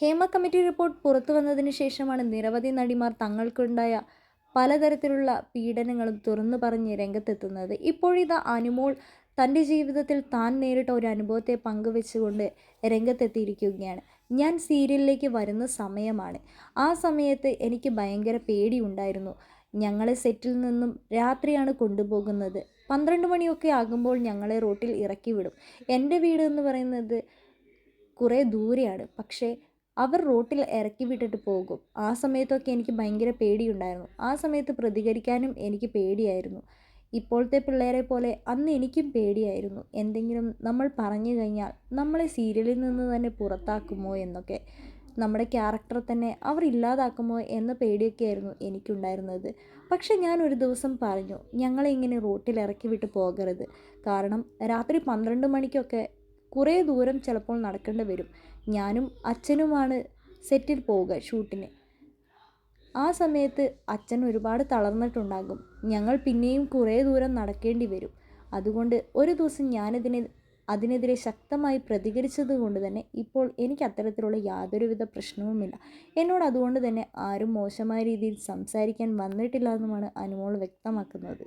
Hema committee report പുറത്തു വന്നതിന് ശേഷമാണ് നിരവധി നടിമാർ തങ്ങൾക്കുണ്ടായ പലതരത്തിലുള്ള പീഡനങ്ങളും തുറന്നു പറഞ്ഞ് രംഗത്തെത്തുന്നത്. ഇപ്പോഴിതാ അനുമോൾ തന്റെ ജീവിതത്തിൽ താൻ നേരിട്ട ഒരു അനുഭവത്തെ പങ്കുവെച്ചുകൊണ്ട് രംഗത്തെത്തിയിരിക്കുകയാണ്. ഞാൻ സീരിയലിലേക്ക് വരുന്ന സമയമാണ്. ആ സമയത്ത് എനിക്ക് ഭയങ്കര പേടിയുണ്ടായിരുന്നു. ഞങ്ങളെ സെറ്റിൽ നിന്നും രാത്രിയാണ് കൊണ്ടുപോകുന്നത്. പന്ത്രണ്ട് മണിയൊക്കെ ആകുമ്പോൾ ഞങ്ങളെ റോട്ടിൽ ഇറക്കി വിടും എന്റെ വീട് എന്ന് പറയുന്നത് കുറേ ദൂരെയാണ്. പക്ഷേ അവർ റോട്ടിൽ ഇറക്കി വിട്ടിട്ട് പോകും. ആ സമയത്തൊക്കെ എനിക്ക് ഭയങ്കര പേടിയുണ്ടായിരുന്നു. ആ സമയത്ത് പ്രതികരിക്കാനും എനിക്ക് പേടിയായിരുന്നു. ഇപ്പോഴത്തെ പിള്ളേരെ പോലെ അന്ന് എനിക്കും പേടിയായിരുന്നു. എന്തെങ്കിലും നമ്മൾ പറഞ്ഞു കഴിഞ്ഞാൽ നമ്മളെ സീരിയലിൽ നിന്ന് തന്നെ പുറത്താക്കുമോ എന്നൊക്കെ. നമ്മുടെ ക്യാരക്ടർ തന്നെ അവർ ഇല്ലാതാക്കുമോ എന്ന പേടിയൊക്കെയായിരുന്നു എനിക്കുണ്ടായിരുന്നത്. പക്ഷെ ഞാൻ ഒരു ദിവസം പറഞ്ഞു ഞങ്ങളെ ഇങ്ങനെ റോട്ടിൽ ഇറക്കി വിട്ട് പോകരുത്. കാരണം രാത്രി പന്ത്രണ്ട് മണിക്കൊക്കെ കുറേ ദൂരം ചിലപ്പോൾ നടക്കേണ്ടി വരും. ഞാനും അച്ഛനുമാണ് സെറ്റിൽ പോവുക ഷൂട്ടിന്. ആ സമയത്ത് അച്ഛൻ ഒരുപാട് തളർന്നിട്ടുണ്ടാകും. ഞങ്ങൾ പിന്നെയും കുറേ ദൂരം നടക്കേണ്ടി വരും. അതുകൊണ്ട് ഒരു ദിവസം ഞാനിതിനെ അതിനെതിരെ ശക്തമായി പ്രതികരിച്ചത് കൊണ്ട് തന്നെ ഇപ്പോൾ എനിക്ക് അത്തരത്തിലുള്ള യാതൊരുവിധ പ്രശ്നവുമില്ല. എന്നോട് അതുകൊണ്ട് തന്നെ ആരും മോശമായ രീതിയിൽ സംസാരിക്കാൻ വന്നിട്ടില്ല എന്നുമാണ് അനുമോൾ വ്യക്തമാക്കുന്നത്.